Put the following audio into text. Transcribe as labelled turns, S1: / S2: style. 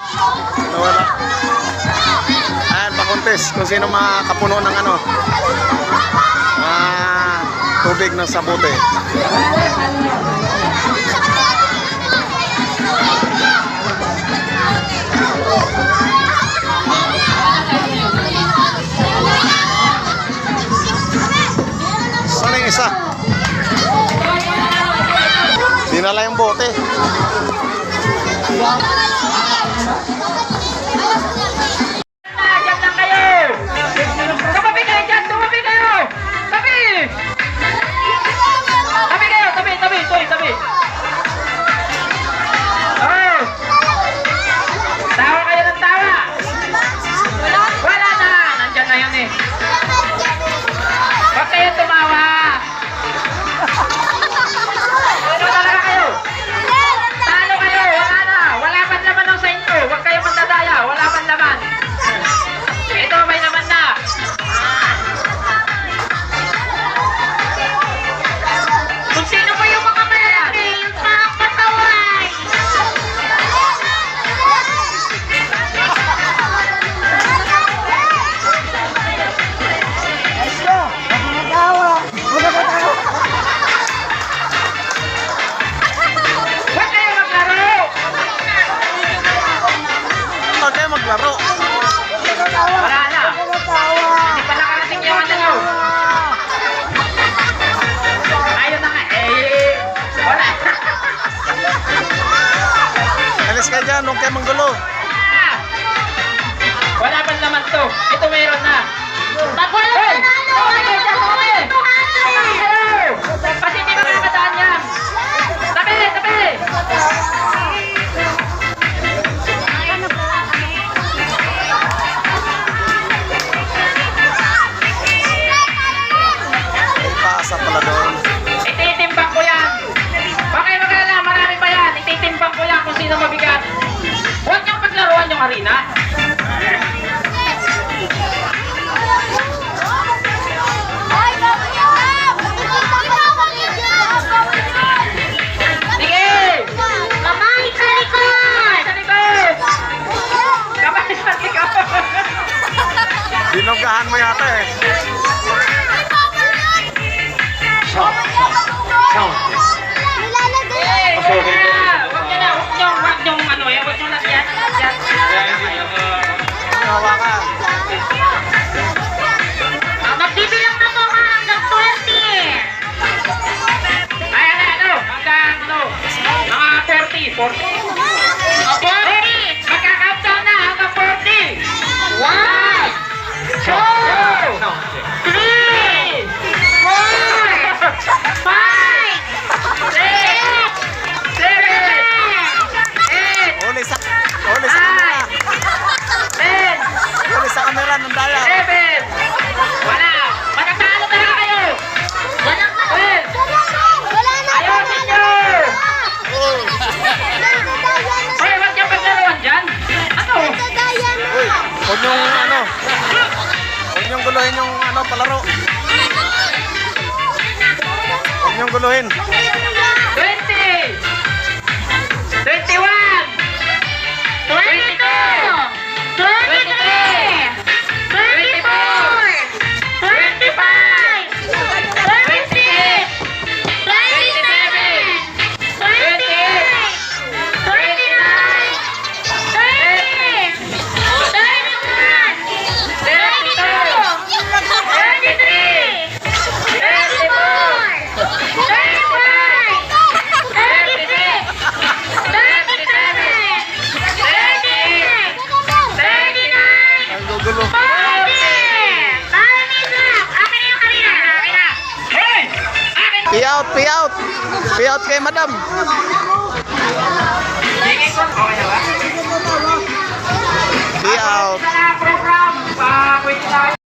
S1: Nawala. Ayan, pakontes kung sino makapuno ng ano. Ah, tubig ng sabote. Saan yung isa? Dinala yung bote.
S2: Diyan Yeah.
S1: Alis kayo dyan, huwag kayo manggulo.
S2: Wala pa naman to. Ito meron na. Pag wala hey! Dyan, tumabi! Tumabi kayo! Kasi hindi yan. Tabi!
S1: May paasa pala doon.
S2: Ititimbang ko yan. Bakit magkala, marami pa yan. Ititimbang ko yan kung sino mabigat. Likod!
S1: Dinugahan mo yata eh.
S2: Hey, huwag niyo na! Huwag
S1: guluhin yung ano, palaro. Huwag niyong guluhin.
S2: 20! 21!
S1: Gugulo. Pay out, pay out. Pay out kay madam. Pay out.